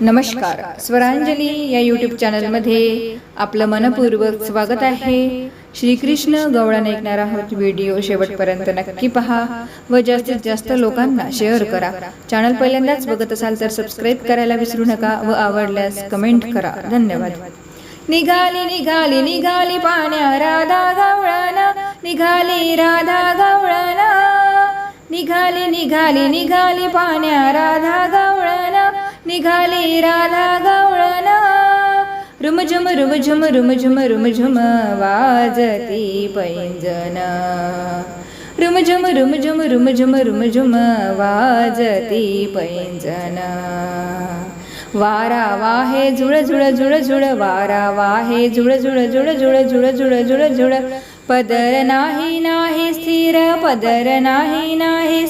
नमस्कार. स्वरांजली या यूट्यूब चॅनलमध्ये आपलं मनपूर्वक स्वागत आहे. श्रीकृष्ण गवळण ऐकणार आहोत व्हिडिओ शेवटपर्यंत नक्की पहा व जास्तीत जास्त लोकांना शेअर करा. चॅनल पहिल्यांदाच बघत असाल तर सबस्क्राईब करायला विसरू नका व आवडल्यास कमेंट करा. धन्यवाद. निघाली निघाली निघाली पाण्या राधा गवळाना निघाली राधा गवळाना निघाली निघाली निघाली पाण्या राधा गवळण. निघाली राधा गवळण. रुमझुम रुमझुम रुमझुम रुमझुम वाजती पैंजन रुमझुम रुमझुम रुमझुम रुमझुम वाजती पैंजन वारा वाहे झुळ झुळ झुळ झुळ वारा वाहे झुळ झुळ झुळ झुळ झुळ झुळ झुळ झुळ पदर नाही नाही स्थिर पदर नाही नाही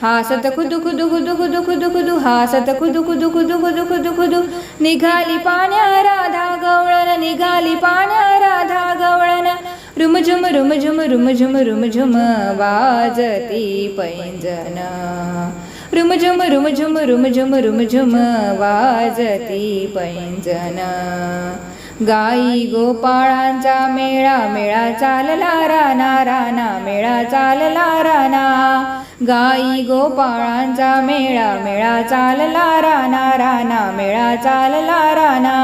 स्थिर हासत खुदू खुदू खुदू खुदू खुदू खुदू हासत खुदू खुदू खुदू खुदू खुदू खुदू. निघाली पाण्या राधा गवळण निघाली पाण्या राधा गवळण. रुमझुम रुमझुम रुमझुम रुमझुम वाजती पैंजन रुमझुम रुमझुम रुमझुम रुमझुम वाजती पैंजन गाई गोपाळांचा मेळा मेळा चालला राना राना मेळा चालला राना गाई गोपाळांचा मेळा मेळा चालला राना राना मेळा चालला राना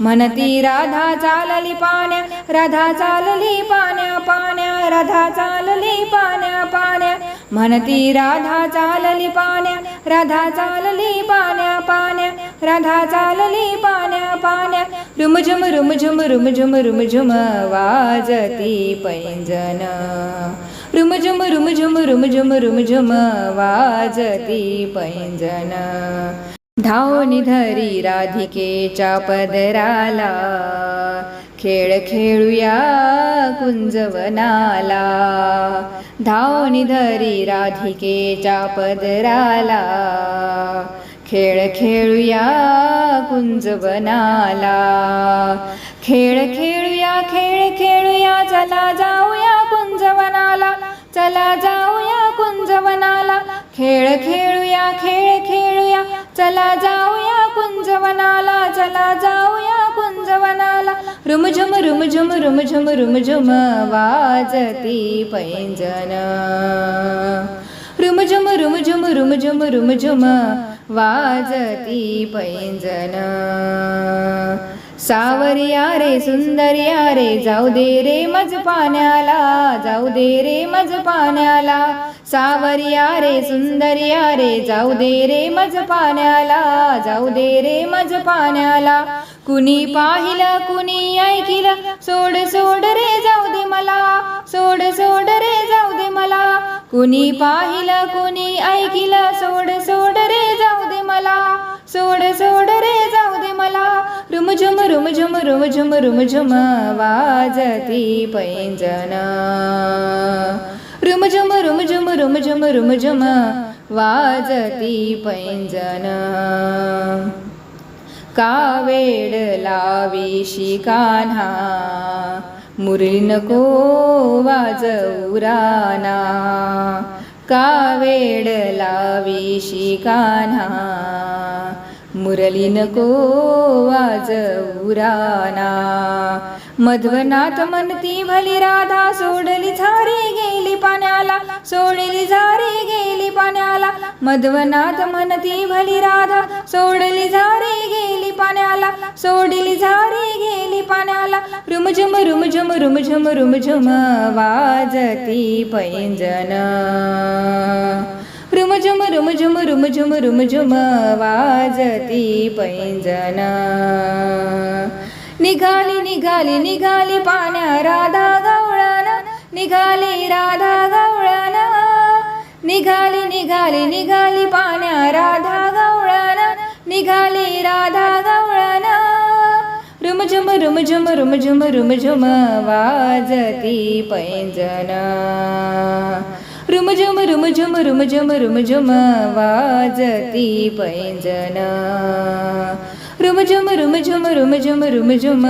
म्हणती राधा चालली पाण्या राधा चालली पाण्या पाण्या राधा चालली पाण्या पाण्या. म्हणती राधा चालली पाण्या राधा चालली पाण्या पाण्या राधा चालली पाण्या पाण्या. रुमझुम रुमझुम रुमझुम रुमझुम वाजती पैंजन रुमझुम रुमझुम रुमझुम रुमझुम वाजती पैंजन धावणी धरी राधिकेच्या पदराला. खेळ खेळूया कुंजवनाला धावणी धरी राधिकेच्या पदराला. खेळ खेळूया कुंजवनाला खेळ खेळूया खेळ खेळूया चला जाऊया कुंजवनाला चला जाऊया कुंजवनाला खेळ खेळूया खेळ खेळूया चला जाऊया कुंजवनाला चला जाऊया कुंजवनाला. रुमझुम रुमझुम रुमझुम रुमझुम वाजती पैंजन रुमझुम रुमझुम रुमझुम रुमझुम वाजती पैंजन सावरिया रे सुंदरिया रे जाऊ दे रे मज पाण्याला जाऊ दे रे मज पाण्याला. सावरिया रे सुंदरिया रे जाऊ दे रे मज पाण्याला जाऊ दे रे मज पाण्याला. कुणी पाहिलं कुणी ऐकिलं सोड सोड रे जाऊ दे मला. सोड सोड रे जाऊ दे मला. कुणी पाहिलं कुणी ऐकिलं सोड सोड रे जाऊ दे मला. सोड सोड रे जाऊ दे मला. रुमझुम रुमझुम रुमझुम रुमझुम वाजती पैंजन रुमझुम रुमझुम रुमझुम रुमझुम वाजती पैंजन कावेड लावी कान्हा मुरली नको वाजवराना कावेड लावी कान्हा मुरली नको वाजऊ राना मध्वनाथ म्हणती भली राधा सोडली झारी सोडली झारे गेली पाण्याला. मध्वनाथ म्हणती भली राधा. सोडली झारे गेली पाण्याला. सोडली झारे गेली पाण्याला. रुमझुम रुमझुम रुमझुम रुमझुम वाजती पैंजन रुमझुम रुमझुम रुमझुम रुमझुम वाजती पैंजन निघाली निघाली निघाली पाण्या राधा गा निघाली राधा गवळण निघाली निघाली निघाली पाण्या राधा गवळण निघाली राधा गवळण रुमझुम रुमझुम रुमझुम रुमझुम वाजती पैंजन रुमझुम रुमझुम रुमझुम रुमझुम वाजती पैंजना रुमझुम रुमझुम रुमझुम रुमझुम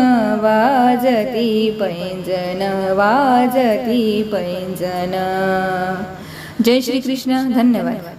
वाजती पैंजन वाजती पैंजन जय श्री कृष्ण धन्यवाद